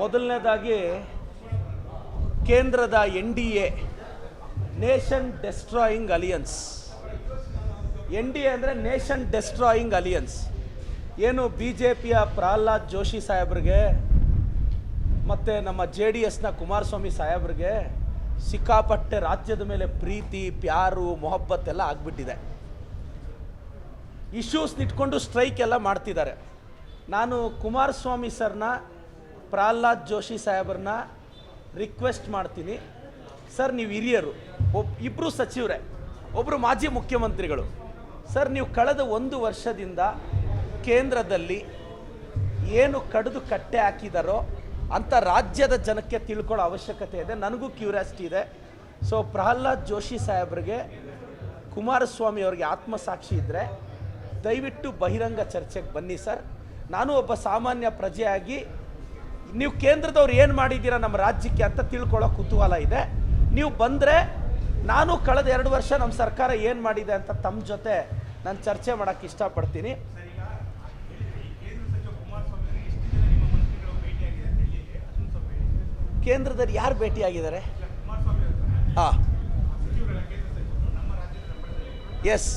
ಮೊದಲನೇದಾಗಿ ಕೇಂದ್ರದ N D A nation destroying alliance N D A ಅಂದರೆ ನೇಷನ್ ಡೆಸ್ಟ್ರಾಯಿಂಗ್ ಅಲಿಯನ್ಸ್ ಏನು ಬಿ ಜೆ ಪಿಯ ಪ್ರಹ್ಲಾದ್ ಜೋಶಿ ಸಾಹೇಬ್ರಿಗೆ, ಮತ್ತು ನಮ್ಮ ಜೆ ಡಿ ಎಸ್ನ ಕುಮಾರಸ್ವಾಮಿ ಸಾಹೇಬ್ರಿಗೆ ಸಿಕ್ಕಾಪಟ್ಟೆ ರಾಜ್ಯದ ಮೇಲೆ ಪ್ರೀತಿ, ಪ್ಯಾರು, ಮೊಹಬ್ಬತ್ ಎಲ್ಲ ಆಗಿಬಿಟ್ಟಿದೆ. ಇಶ್ಯೂಸ್ನಿಟ್ಕೊಂಡು ಸ್ಟ್ರೈಕ್ ಎಲ್ಲ ಮಾಡ್ತಿದ್ದಾರೆ. ನಾನು ಕುಮಾರಸ್ವಾಮಿ ಸರ್ನ ಪ್ರಹ್ಲಾದ್ ಜೋಶಿ ಸಾಹೇಬ್ರನ್ನ ರಿಕ್ವೆಸ್ಟ್ ಮಾಡ್ತೀನಿ. ಸರ್ ನೀವು ಹಿರಿಯರು. ಒಬ್ ಇಬ್ಬರು ಸಚಿವರೇ. ಒಬ್ಬರು ಮಾಜಿ ಮುಖ್ಯಮಂತ್ರಿಗಳು. ಸರ್ ನೀವು ಕಳೆದ ಒಂದು ವರ್ಷದಿಂದ ಕೇಂದ್ರದಲ್ಲಿ ಏನು ಕಡಿದು ಕಟ್ಟೆ ಹಾಕಿದಾರೋ ಅಂತ ರಾಜ್ಯದ ಜನಕ್ಕೆ ತಿಳ್ಕೊಳ್ಳೋ ಅವಶ್ಯಕತೆ ಇದೆ. ನನಗೂ ಕ್ಯೂರಿಯಾಸಿಟಿ ಇದೆ. ಸೊ ಪ್ರಹ್ಲಾದ್ ಜೋಶಿ ಸಾಹೇಬ್ರಿಗೆ ಕುಮಾರಸ್ವಾಮಿ ಅವರಿಗೆ ಆತ್ಮಸಾಕ್ಷಿ ಇದ್ದರೆ ದಯವಿಟ್ಟು ಬಹಿರಂಗ ಚರ್ಚೆಗೆ ಬನ್ನಿ ಸರ್ ನಾನು ಒಬ್ಬ ಸಾಮಾನ್ಯ ಪ್ರಜೆಯಾಗಿ ನೀವು ಕೇಂದ್ರದವ್ರು ಏನು ಮಾಡಿದ್ದೀರಾ ನಮ್ಮ ರಾಜ್ಯಕ್ಕೆ ಅಂತ ತಿಳ್ಕೊಳ್ಳೋ ಕುತೂಹಲ ಇದೆ. ನೀವು ಬಂದರೆ ನಾನು ಕಳೆದ ಎರಡು ವರ್ಷ ನಮ್ಮ ಸರ್ಕಾರ ಏನು ಮಾಡಿದೆ ಅಂತ ತಮ್ಮ ಜೊತೆ ನಾನು ಚರ್ಚೆ ಮಾಡೋಕ್ಕೆ ಇಷ್ಟಪಡ್ತೀನಿ. ಕೇಂದ್ರದಲ್ಲಿ ಯಾರು ಭೇಟಿಯಾಗಿದ್ದಾರೆ? ಹಾಂ. ಎಸ್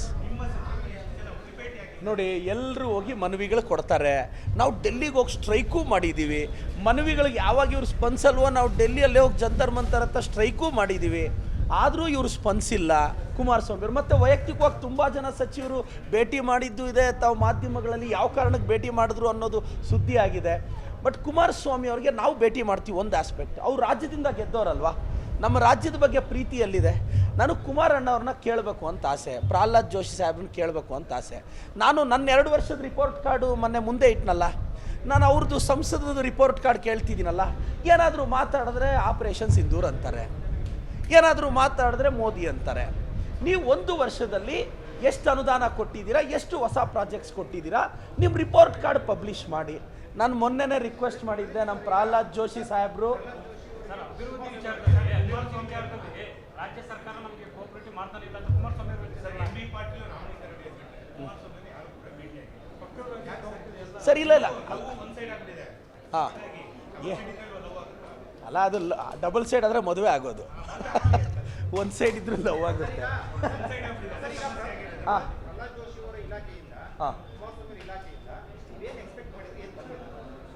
ನೋಡಿ ಎಲ್ಲರೂ ಹೋಗಿ ಮನವಿಗಳು ಕೊಡ್ತಾರೆ. ನಾವು ಡೆಲ್ಲಿಗೆ ಹೋಗಿ ಸ್ಟ್ರೈಕು ಮಾಡಿದ್ದೀವಿ ಮನವಿಗಳಿಗೆ ಯಾವಾಗ ಇವ್ರು ಸ್ಪಂದಿಸಲ್ವೋ ನಾವು ಡೆಲ್ಲಿಯಲ್ಲೇ ಹೋಗಿ ಜಂತರ್ ಮಂತರ್ ಅಂತ ಸ್ಟ್ರೈಕು ಮಾಡಿದ್ದೀವಿ ಆದರೂ ಇವರು ಸ್ಪಂದಿಸಿಲ್ಲ. ಕುಮಾರಸ್ವಾಮಿ ಅವರು. ಮತ್ತು ವೈಯಕ್ತಿಕವಾಗಿ ತುಂಬ ಜನ ಸಚಿವರು ಭೇಟಿ ಮಾಡಿದ್ದು ಇದೆ. ತಾವು ಮಾಧ್ಯಮಗಳಲ್ಲಿ ಯಾವ ಕಾರಣಕ್ಕೆ ಭೇಟಿ ಮಾಡಿದ್ರು ಅನ್ನೋದು ಸುದ್ದಿ ಆಗಿದೆ. ಬಟ್ ಕುಮಾರಸ್ವಾಮಿ ಅವರಿಗೆ ನಾವು ಭೇಟಿ ಮಾಡ್ತೀವಿ ಒಂದು ಆಸ್ಪೆಕ್ಟ್ ಅವ್ರು ರಾಜ್ಯದಿಂದ ಗೆದ್ದವರಲ್ವಾ? ನಮ್ಮ ರಾಜ್ಯದ ಬಗ್ಗೆ ಪ್ರೀತಿ ನಾನು ಕುಮಾರಣ್ಣವ್ರನ್ನ ಕೇಳಬೇಕು ಅಂತ ಆಸೆ, ಪ್ರಹ್ಲಾದ್ ಜೋಶಿ ಸಾಹೇಬ್ರನ್ನ ಕೇಳಬೇಕು ಅಂತ ಆಸೆ. ನಾನು ನನ್ನ ಎರಡು ವರ್ಷದ ರಿಪೋರ್ಟ್ ಕಾರ್ಡು ಮೊನ್ನೆ ಮುಂದೆ ಇಟ್ನಲ್ಲ, ನಾನು ಅವ್ರದ್ದು ಸಂಸದದ ರಿಪೋರ್ಟ್ ಕಾರ್ಡ್ ಕೇಳ್ತಿದ್ದೀನಲ್ಲ, ಏನಾದರೂ ಮಾತಾಡಿದ್ರೆ ಆಪರೇಷನ್ ಸಿಂಧೂರ್ ಅಂತಾರೆ, ಏನಾದರೂ ಮಾತಾಡಿದ್ರೆ ಮೋದಿ ಅಂತಾರೆ. ನೀವು ಒಂದು ವರ್ಷದಲ್ಲಿ ಎಷ್ಟು ಅನುದಾನ ಕೊಟ್ಟಿದ್ದೀರಾ, ಎಷ್ಟು ಹೊಸ ಪ್ರಾಜೆಕ್ಟ್ಸ್ ಕೊಟ್ಟಿದ್ದೀರಾ ನಿಮ್ಮ ರಿಪೋರ್ಟ್ ಕಾರ್ಡ್ ಪಬ್ಲಿಷ್ ಮಾಡಿ. ನಾನು ಮೊನ್ನೆನೇ ರಿಕ್ವೆಸ್ಟ್ ಮಾಡಿದ್ದೆ ನಮ್ಮ ಪ್ರಹ್ಲಾದ್ ಜೋಶಿ ಸಾಹೇಬರು ರಾಜ್ಯ ಸರ್ಕಾರ ನಮಗೆ ಕೋಆಪರೇಟಿವ್ ಮಾಡ್ತಾನೆ ಇಲ್ಲ ಅಂತ ಕುಮಾರಸ್ವಾಮಿ ಅವರು ಹೇಳ್ತಿದ್ದಾರೆ. ಸರಿ ಇಲ್ಲ ಇಲ್ಲ. ಹಾಂ. ಏ. ಅಲ್ಲ ಅದು ಡಬಲ್ ಸೈಡ್ ಆದರೆ ಮದುವೆ ಆಗೋದು. ಒಂದು ಸೈಡ್ ಇದ್ರೂ ಲವ್ ಆಗುತ್ತೆ. ಹಾಂ. ಹಾಂ.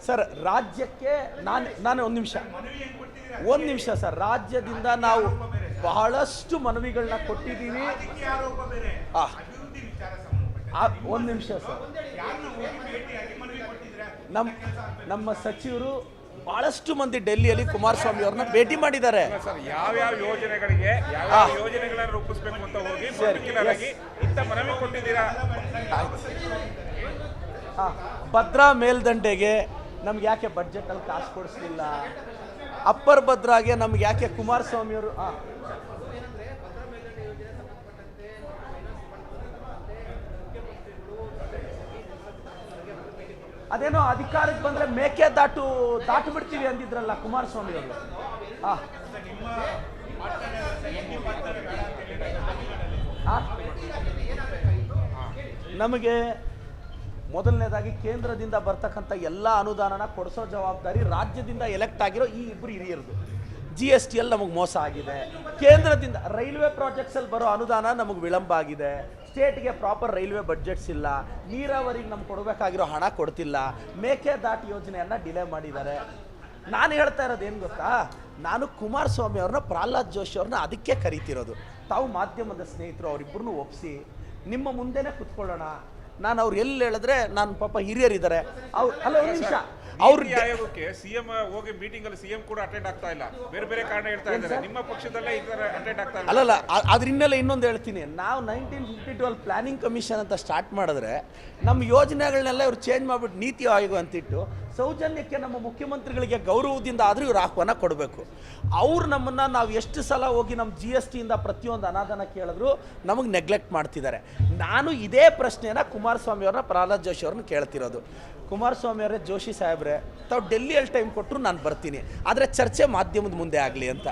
ಸರ್ ರಾಜ್ಯಕ್ಕೆ ನಾನು ನಾನು ಒಂದು ನಿಮಿಷ. ಒಂದು ನಿಮಿಷ ಸರ್. ರಾಜ್ಯದಿಂದ ನಾವು ಬಹಳಷ್ಟು ಮನವಿಗಳನ್ನ ಕೊಟ್ಟಿದ್ದೀವಿ ಒಂದು ನಿಮಿಷ ಸರ್. ನಮ್ಮ ನಮ್ಮ ಸಚಿವರು ಬಹಳಷ್ಟು ಮಂದಿ ಡೆಲ್ಲಿಯಲ್ಲಿ ಕುಮಾರಸ್ವಾಮಿ ಅವ್ರನ್ನ ಭೇಟಿ ಮಾಡಿದ್ದಾರೆ. ಸರ್ ಯಾವ್ಯಾವ ಯೋಜನೆಗಳಿಗೆ ಯೋಜನೆಗಳನ್ನು ರೂಪಿಸಬೇಕು ಅಂತ ಹೋಗಿ ಆಗಿ ಇಂಥ ಮನವಿ ಕೊಟ್ಟಿದ್ದೀರಾ? ಹಾಂ ಭದ್ರಾ ಮೇಲ್ದಂಡೆಗೆ ನಮ್ಗೆ ಯಾಕೆ ಬಡ್ಜೆಟಲ್ಲಿ ಕಾಸು ಕೊಡಿಸ್ಲಿಲ್ಲ? ಅಪ್ಪರ್ ಭದ್ರಾಗೆ ನಮ್ಗೆ ಯಾಕೆ ಕುಮಾರಸ್ವಾಮಿಯವರು ಹಾಂ ಅದೇನೋ ಅಧಿಕಾರಕ್ಕೆ ಬಂದ್ರೆ ಮೇಕೆ ದಾಟು ದಾಟು ಬಿಡ್ತೀವಿ ಅಂದಿದ್ರಲ್ಲ ಕುಮಾರಸ್ವಾಮಿ ಅವರು. ಹಾಂ ನಮಗೆ ಮೊದಲನೇದಾಗಿ ಕೇಂದ್ರದಿಂದ ಬರ್ತಕ್ಕಂಥ ಎಲ್ಲ ಅನುದಾನನ ಕೊಡಿಸೋ ಜವಾಬ್ದಾರಿ ರಾಜ್ಯದಿಂದ ಎಲೆಕ್ಟ್ ಆಗಿರೋ ಈ ಇಬ್ಬರು ಹಿರಿಯರದು. ಜಿ ಎಸ್ ಟಿಯಲ್ಲಿ ನಮಗೆ ಮೋಸ ಆಗಿದೆ. ಕೇಂದ್ರದಿಂದ ರೈಲ್ವೆ ಪ್ರಾಜೆಕ್ಟ್ಸಲ್ಲಿ ಬರೋ ಅನುದಾನ ನಮಗೆ ವಿಳಂಬ ಆಗಿದೆ. ಸ್ಟೇಟ್ಗೆ ಪ್ರಾಪರ್ ರೈಲ್ವೆ ಬಡ್ಜೆಟ್ಸ್ ಇಲ್ಲ. ನೀರಾವರಿಗೆ ನಮ್ಗೆ ಕೊಡಬೇಕಾಗಿರೋ ಹಣ ಕೊಡ್ತಿಲ್ಲ. ಮೇಕೆದಾಟು ಯೋಜನೆಯನ್ನು ಡಿಲೇ ಮಾಡಿದ್ದಾರೆ. ನಾನು ಹೇಳ್ತಾ ಇರೋದು ಏನು ಗೊತ್ತಾ? ನಾನು ಕುಮಾರಸ್ವಾಮಿ ಅವ್ರನ್ನ, ಪ್ರಹ್ಲಾದ್ ಜೋಶಿ ಅವ್ರನ್ನ ಅದಕ್ಕೆ ಕರಿತಿರೋದು. ತಾವು ಮಾಧ್ಯಮದ ಸ್ನೇಹಿತರು ಅವರಿಬ್ಬರನ್ನೂ ಒಪ್ಪಿಸಿ ನಿಮ್ಮ ಮುಂದೆನೆ ಕುತ್ಕೊಳ್ಳೋಣ. ನಾನು ಅವ್ರು ಎಲ್ಲಿ ಹೇಳಿದ್ರೆ ನಾನು ಪಾಪ ಹಿರಿಯರಿದ್ದಾರೆ. ಅವ್ರು ಅಲ್ಲ ಒಂದು ನಿಮಿಷ. ಅವ್ರ ನೀತಿ ಆಯೋಗಕ್ಕೆ ಸಿಎಂ ಹೋಗಿ ಮೀಟಿಂಗ್ ಅಲ್ಲಿ ಸಿಎಂ ಕೂಡ ಅಟೆಂಡ್ ಆಗ್ತಾ ಇಲ್ಲ. ಬೇರೆ ಬೇರೆ ಕಾರಣ ಹೇಳ್ತಾ ಇದ್ದಾರೆ. ನಿಮ್ಮ ಪಕ್ಷದಲ್ಲೇ ಈ ತರ ಅಟೆಂಡ್ ಆಗ್ತಾ ಇಲ್ಲ. ಅಲ್ಲಲ್ಲ ಅ- ಅದ್ರ ಹಿನ್ನೆಲೆ ಇನ್ನೊಂದು ಹೇಳ್ತೀನಿ. ನಾವು nineteen fifty twelve planning commission ಅಂತ ಸ್ಟಾರ್ಟ್ ಮಾಡಿದ್ರೆ ನಮ್ಮ ಯೋಜನೆಗಳನ್ನೆಲ್ಲ ಇವ್ರು ಚೇಂಜ್ ಮಾಡಿಬಿಟ್ಟು ನೀತಿ ಆಯೋಗ ಅಂತಿಟ್ಟು ಸೌಜನ್ಯಕ್ಕೆ ನಮ್ಮ ಮುಖ್ಯಮಂತ್ರಿಗಳಿಗೆ ಗೌರವದಿಂದ ಆದರೂ ಇವ್ರು ಆಹ್ವಾನ ಕೊಡಬೇಕು. ಅವ್ರು ನಮ್ಮನ್ನು ನಾವು ಎಷ್ಟು ಸಲ ಹೋಗಿ ನಮ್ಮ ಜಿ ಎಸ್ ಟಿಯಿಂದ ಪ್ರತಿಯೊಂದು ಅನಾದಾನ ಕೇಳಿದ್ರು ನಮಗೆ ನೆಗ್ಲೆಕ್ಟ್ ಮಾಡ್ತಿದ್ದಾರೆ. ನಾನು ಇದೇ ಪ್ರಶ್ನೆನ ಕುಮಾರಸ್ವಾಮಿ ಅವ್ರನ್ನ ಪ್ರಹ್ಲಾದ್ ಜೋಶಿ ಅವ್ರನ್ನ ಕೇಳ್ತಿರೋದು. ಕುಮಾರಸ್ವಾಮಿ ಅವರೇ ಜೋಶಿ ಸಾಹೇಬ್ರೆ, ತಾವು ಡೆಲ್ಲಿಯಲ್ಲಿ ಟೈಮ್ ಕೊಟ್ಟರು ನಾನು ಬರ್ತೀನಿ. ಆದರೆ ಚರ್ಚೆ ಮಾಧ್ಯಮದ ಮುಂದೆ ಆಗಲಿ ಅಂತ.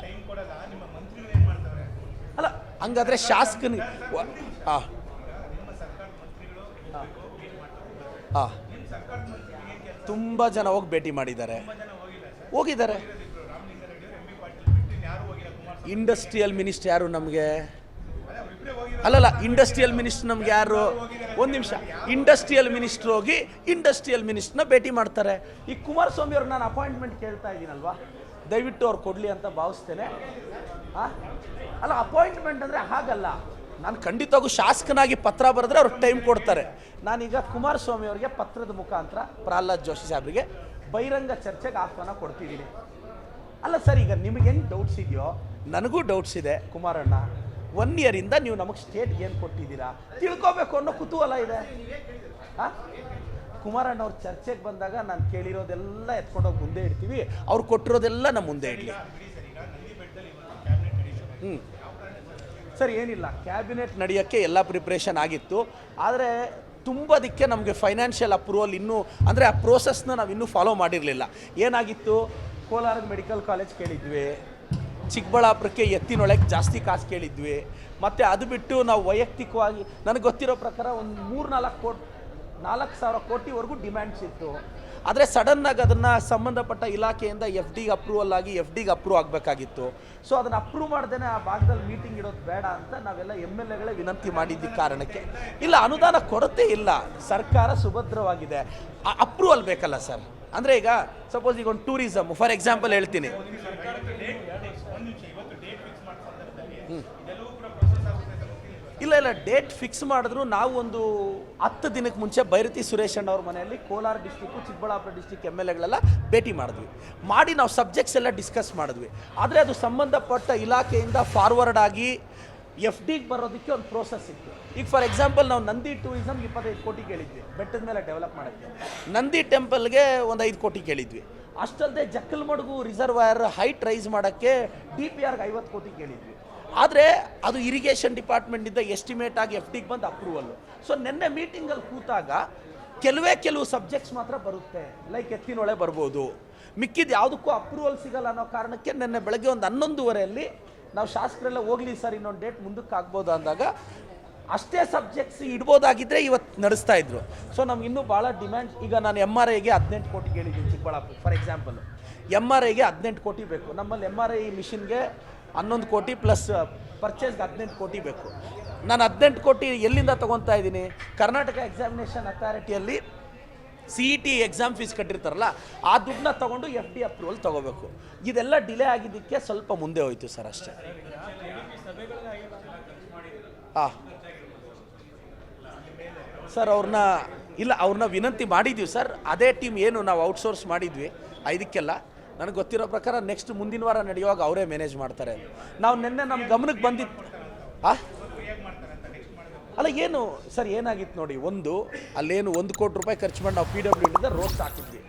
ಅಲ್ಲ, ಹಂಗಾದ್ರೆ ಶಾಸಕನಿಗೆ ಹಾಂ ಹಾಂ ತುಂಬ ಜನ ಹೋಗಿ ಭೇಟಿ ಮಾಡಿದ್ದಾರೆ. ಹೋಗಿದ್ದಾರೆ. ಇಂಡಸ್ಟ್ರಿಯಲ್ ಮಿನಿಸ್ಟರ್ ಯಾರು ನಮಗೆ? ಅಲ್ಲಲ್ಲ ಇಂಡಸ್ಟ್ರಿಯಲ್ ಮಿನಿಸ್ಟರ್ ನಮ್ಗೆ ಯಾರು? ಒಂದು ನಿಮಿಷ. ಇಂಡಸ್ಟ್ರಿಯಲ್ ಮಿನಿಸ್ಟರ್ ಹೋಗಿ ಇಂಡಸ್ಟ್ರಿಯಲ್ ಮಿನಿಸ್ಟರ್ನ ಭೇಟಿ ಮಾಡ್ತಾರೆ. ಈ ಕುಮಾರಸ್ವಾಮಿ ಅವ್ರು ನಾನು ಅಪಾಯಿಂಟ್ಮೆಂಟ್ ಕೇಳ್ತಾ ಇದ್ದೀನಲ್ವಾ? ದಯವಿಟ್ಟು ಅವ್ರು ಕೊಡಲಿ ಅಂತ ಭಾವಿಸ್ತೇನೆ? ಅಲ್ಲ ಅಪಾಯಿಂಟ್ಮೆಂಟ್ ಅಂದರೆ ಹಾಗಲ್ಲ. ನಾನು ಖಂಡಿತವಾಗೂ ಶಾಸಕನಾಗಿ ಪತ್ರ ಬರೆದ್ರೆ ಅವ್ರು ಟೈಮ್ ಕೊಡ್ತಾರೆ. ನಾನೀಗ ಕುಮಾರಸ್ವಾಮಿ ಅವರಿಗೆ ಪತ್ರದ ಮುಖಾಂತರ ಪ್ರಹ್ಲಾದ್ ಜೋಶಿ ಸಾಹೇಬ್ರಿಗೆ ಬಹಿರಂಗ ಚರ್ಚೆಗೆ ಆಹ್ವಾನ ಕೊಡ್ತಿದ್ದೀನಿ. ಅಲ್ಲ ಸರ್, ಈಗ ನಿಮಗೆ ಹೆಂಗೆ ಡೌಟ್ಸ್ ಇದೆಯೋ? ನನಗೂ ಡೌಟ್ಸ್ ಇದೆ, ಕುಮಾರಣ್ಣ. ಒನ್ ಇಯರಿಂದ ನೀವು ನಮಗೆ ಸ್ಟೇಟ್ಗೆ ಏನು ಕೊಟ್ಟಿದ್ದೀರಾ? ತಿಳ್ಕೊಬೇಕು ಅನ್ನೋ ಕುತೂಹಲ ಇದೆ. ಹಾಂ? ಕುಮಾರಣ್ಣ ಅವ್ರ ಚರ್ಚೆಗೆ ಬಂದಾಗ ನಾನು ಕೇಳಿರೋದೆಲ್ಲ ಎತ್ಕೊಂಡೋಗಿ ಮುಂದೆ ಇಡ್ತೀವಿ. ಅವ್ರು ಕೊಟ್ಟಿರೋದೆಲ್ಲ ನಮ್ಮ ಮುಂದೆ ಇಡಲಿ. ಹ್ಞೂ ಸರ್, ಏನಿಲ್ಲ. ಕ್ಯಾಬಿನೆಟ್ ನಡೆಯೋಕ್ಕೆ ಎಲ್ಲ ಪ್ರಿಪ್ರೇಷನ್ ಆಗಿತ್ತು. ಆದರೆ ತುಂಬದಕ್ಕೆ ನಮಗೆ ಫೈನಾನ್ಷಿಯಲ್ ಅಪ್ರೂವಲ್ ಇನ್ನೂ, ಅಂದರೆ ಆ ಪ್ರೋಸೆಸ್ನ ನಾವು ಇನ್ನೂ ಫಾಲೋ ಮಾಡಿರಲಿಲ್ಲ. ಏನಾಗಿತ್ತು? ಕೋಲಾರದ ಮೆಡಿಕಲ್ ಕಾಲೇಜ್ ಕೇಳಿದ್ವಿ. ಚಿಕ್ಕಬಳ್ಳಾಪುರಕ್ಕೆ ಎತ್ತಿನೊಳಗೆ ಜಾಸ್ತಿ ಕಾಸು ಕೇಳಿದ್ವಿ. ಮತ್ತು ಅದು ಬಿಟ್ಟು ನಾವು ವೈಯಕ್ತಿಕವಾಗಿ, ನನಗೆ ಗೊತ್ತಿರೋ ಪ್ರಕಾರ ಒಂದು ಮೂರು ನಾಲ್ಕು ಕೋಟಿ, ನಾಲ್ಕು ಸಾವಿರ ಕೋಟಿವರೆಗೂ ಡಿಮ್ಯಾಂಡ್ಸ್ ಇತ್ತು. ಆದರೆ ಸಡನ್ನಾಗಿ ಅದನ್ನು ಸಂಬಂಧಪಟ್ಟ ಇಲಾಖೆಯಿಂದ ಎಫ್ ಡಿಗೆ ಅಪ್ರೂವಲ್ ಆಗಿ ಎಫ್ ಡಿಗೆ ಅಪ್ರೂವ್ ಆಗಬೇಕಾಗಿತ್ತು. ಸೊ ಅದನ್ನು ಅಪ್ರೂವ್ ಮಾಡ್ದೇನೆ ಆ ಭಾಗದಲ್ಲಿ ಮೀಟಿಂಗ್ ಇಡೋದು ಬೇಡ ಅಂತ ನಾವೆಲ್ಲ ಎಂ ಎಲ್ ಎಗಳೇ ವಿನಂತಿ ಮಾಡಿದ್ದ ಕಾರಣಕ್ಕೆ. ಇಲ್ಲ ಅನುದಾನ ಕೊರತೆ ಇಲ್ಲ. ಸರ್ಕಾರ ಸುಭದ್ರವಾಗಿದೆ. ಅಪ್ರೂವಲ್ ಬೇಕಲ್ಲ ಸರ್. ಅಂದರೆ ಈಗ ಸಪೋಸ್ ಈಗ ಒಂದು ಟೂರಿಸಮ್ ಫಾರ್ ಎಕ್ಸಾಂಪಲ್ ಹೇಳ್ತೀನಿ. ಇಲ್ಲ ಇಲ್ಲ ಡೇಟ್ ಫಿಕ್ಸ್ ಮಾಡಿದ್ರು. ನಾವು ಒಂದು ಹತ್ತು ದಿನಕ್ಕೆ ಮುಂಚೆ ಬೈರತಿ ಸುರೇಶ್ ಅಣ್ಣ ಅವ್ರ ಮನೆಯಲ್ಲಿ Kolar district Chikkaballapur district M L ಎಗಳೆಲ್ಲ ಭೇಟಿ ಮಾಡಿದ್ವಿ. ಮಾಡಿ ನಾವು ಸಬ್ಜೆಕ್ಟ್ಸ್ ಎಲ್ಲ ಡಿಸ್ಕಸ್ ಮಾಡಿದ್ವಿ. ಆದರೆ ಅದು ಸಂಬಂಧಪಟ್ಟ ಇಲಾಖೆಯಿಂದ ಫಾರ್ವರ್ಡ್ ಆಗಿ ಎಫ್ ಡಿಗೆ ಬರೋದಕ್ಕೆ ಒಂದು ಪ್ರೋಸೆಸ್ ಇತ್ತು. ಈಗ ಫಾರ್ ಎಕ್ಸಾಂಪಲ್ ನಾವು ನಂದಿ ಟೂರಿಸಮ್ಗೆ ಇಪ್ಪತ್ತೈದು ಕೋಟಿ ಕೇಳಿದ್ವಿ. ಬೆಟ್ಟದ ಮೇಲೆ ಡೆವಲಪ್ ಮಾಡೋಕ್ಕೆ ನಂದಿ ಟೆಂಪಲ್ಗೆ ಒಂದು ಐದು ಕೋಟಿ ಕೇಳಿದ್ವಿ. ಅಷ್ಟಲ್ಲದೆ ಜಕ್ಕಲ್ಮಡುಗು ರಿಸರ್ವಾಯರ್ ಹೈಟ್ ರೈಸ್ ಮಾಡೋಕ್ಕೆ ಡಿ ಪಿ ಆರ್ಗೆ ಐವತ್ತು ಕೋಟಿ ಕೇಳಿದ್ವಿ. ಆದರೆ ಅದು ಇರಿಗೇಷನ್ ಡಿಪಾರ್ಟ್ಮೆಂಟಿಂದ ಎಸ್ಟಿಮೇಟ್ ಆಗಿ ಎಫ್ ಡಿಗೆ ಬಂದು ಅಪ್ರೂವಲ್ಲು ಸೊ ನಿನ್ನೆ ಮೀಟಿಂಗಲ್ಲಿ ಕೂತಾಗ ಕೆಲವೇ ಕೆಲವು ಸಬ್ಜೆಕ್ಟ್ಸ್ ಮಾತ್ರ ಬರುತ್ತೆ. ಲೈಕ್ ಎತ್ತಿನೊಳೆ ಬರ್ಬೋದು. ಮಿಕ್ಕಿದ ಯಾವುದಕ್ಕೂ ಅಪ್ರೂವಲ್ ಸಿಗಲ್ಲ ಅನ್ನೋ ಕಾರಣಕ್ಕೆ ನಿನ್ನೆ ಬೆಳಗ್ಗೆ ಒಂದು ಹನ್ನೊಂದುವರೆಯಲ್ಲಿ ನಾವು ಶಾಸಕರೆಲ್ಲ ಹೋಗ್ಲಿ ಸರ್ ಇನ್ನೊಂದು ಡೇಟ್ ಮುಂದಕ್ಕೆ ಆಗ್ಬೋದು ಅಂದಾಗ ಅಷ್ಟೇ ಸಬ್ಜೆಕ್ಟ್ಸ್ ಇಡ್ಬೋದಾಗಿದ್ದರೆ ಇವತ್ತು ನಡೆಸ್ತಾ ಇದ್ರು. ಸೊ ನಮ್ಗೆ ಇನ್ನೂ ಭಾಳ ಡಿಮ್ಯಾಂಡ್ ಈಗ ನಾನು ಎಂ ಆರ್ ಐಗೆ ಹದಿನೆಂಟು ಕೋಟಿ ಕೇಳಿದ್ದೀನಿ Chikkaballapur for example M R ಐಗೆ ಹದಿನೆಂಟು ಕೋಟಿ ಬೇಕು. ನಮ್ಮಲ್ಲಿ ಎಂ ಆರ್ ಐ ಮಿಷಿನ್ಗೆ ಹನ್ನೊಂದು ಕೋಟಿ ಪ್ಲಸ್ ಪರ್ಚೇಸ್ಗೆ ಹದಿನೆಂಟು ಕೋಟಿ ಬೇಕು. ನಾನು ಹದಿನೆಂಟು ಕೋಟಿ ಎಲ್ಲಿಂದ ತೊಗೊತಾ ಇದ್ದೀನಿ? Karnataka examination ಅಥಾರಿಟಿಯಲ್ಲಿ C E T exam fees ಕಟ್ಟಿರ್ತಾರಲ್ಲ, ಆ ದುಡ್ಡನ್ನ ತೊಗೊಂಡು ಎಫ್ ಡಿ ಅಪ್ರೂವಲ್ ತೊಗೋಬೇಕು. ಇದೆಲ್ಲ ಡಿಲೇ ಆಗಿದ್ದಕ್ಕೆ ಸ್ವಲ್ಪ ಮುಂದೆ ಹೋಯಿತು ಸರ್ ಅಷ್ಟೇ. ಹಾಂ. ಸರ್, ಅವ್ರನ್ನ, ಇಲ್ಲ, ಅವ್ರನ್ನ ವಿನಂತಿ ಮಾಡಿದ್ವಿ ಸರ್. ಅದೇ ಟೀಮ್ ಏನು ನಾವು ಔಟ್ಸೋರ್ಸ್ ಮಾಡಿದ್ವಿ. ಇದಕ್ಕೆಲ್ಲ ನನಗೆ ಗೊತ್ತಿರೋ ಪ್ರಕಾರ ನೆಕ್ಸ್ಟ್ ಮುಂದಿನ ವಾರ ನಡೆಯುವಾಗ ಅವರೇ ಮ್ಯಾನೇಜ್ ಮಾಡ್ತಾರೆ. ನಾವು ನಿನ್ನೆ ನಮ್ಮ ಗಮನಕ್ಕೆ ಬಂದಿತ್ತು ಆ? ಅಲ್ಲ, ಏನು? ಸರ್ ಏನಾಗಿತ್ತು ನೋಡಿ, ಒಂದು, ಅಲ್ಲೇನು ಒಂದು ಕೋಟಿ ರೂಪಾಯಿ ಖರ್ಚು ಮಾಡಿ ನಾವು ಪಿ ಡಬ್ಲ್ಯೂ ಇಂದ ರೋಸ್ಟ್ ಹಾಕಿದ್ವಿ.